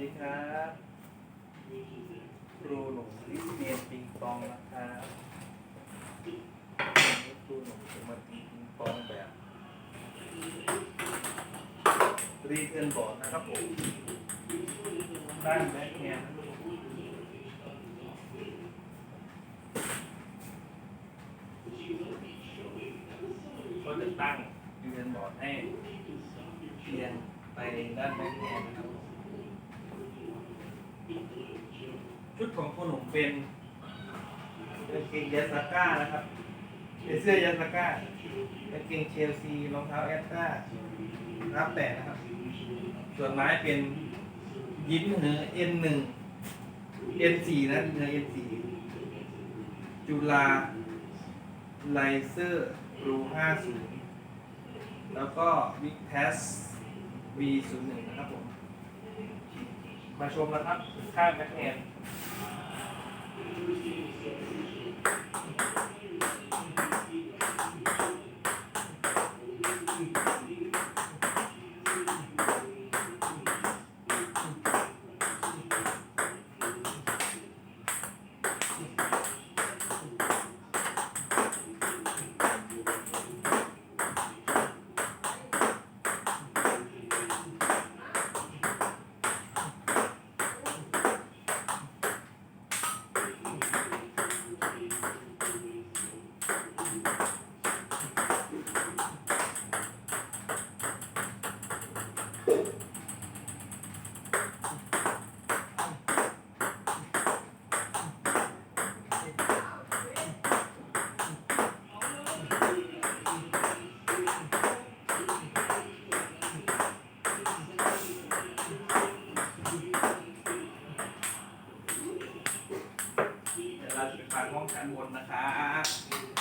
ดีครับครูหนุ่มที่เรียนปิงปองนะครับครูหนุ่มจะมาตีปิงปองแบบรีเทิร์นบอร์ดนะครับผมด้านแบ็คแฮนด์ก็จะตั้งรีเทิร์นบอร์ดให้เรียงไปด้านแบ็คแฮนด์นะครับ ชุดของคุณหนุ่มเป็นกางเกงยาสก้านะครับเป็นเสื้อยาสก้ากางเกงเชลซีรองเท้าแอตตารับแต่นะครับ ส่วนไม้เป็นยิ้มเหนือ N1 N4 นะเหนือ N4 จุฬาไลเซอร์รู50แล้วก็วิกแทส V01 นะครับผม มาชมนะครับข้างแบ็คแฮนด์เรียน ราจะไปฟังห้องกันบนนะครับ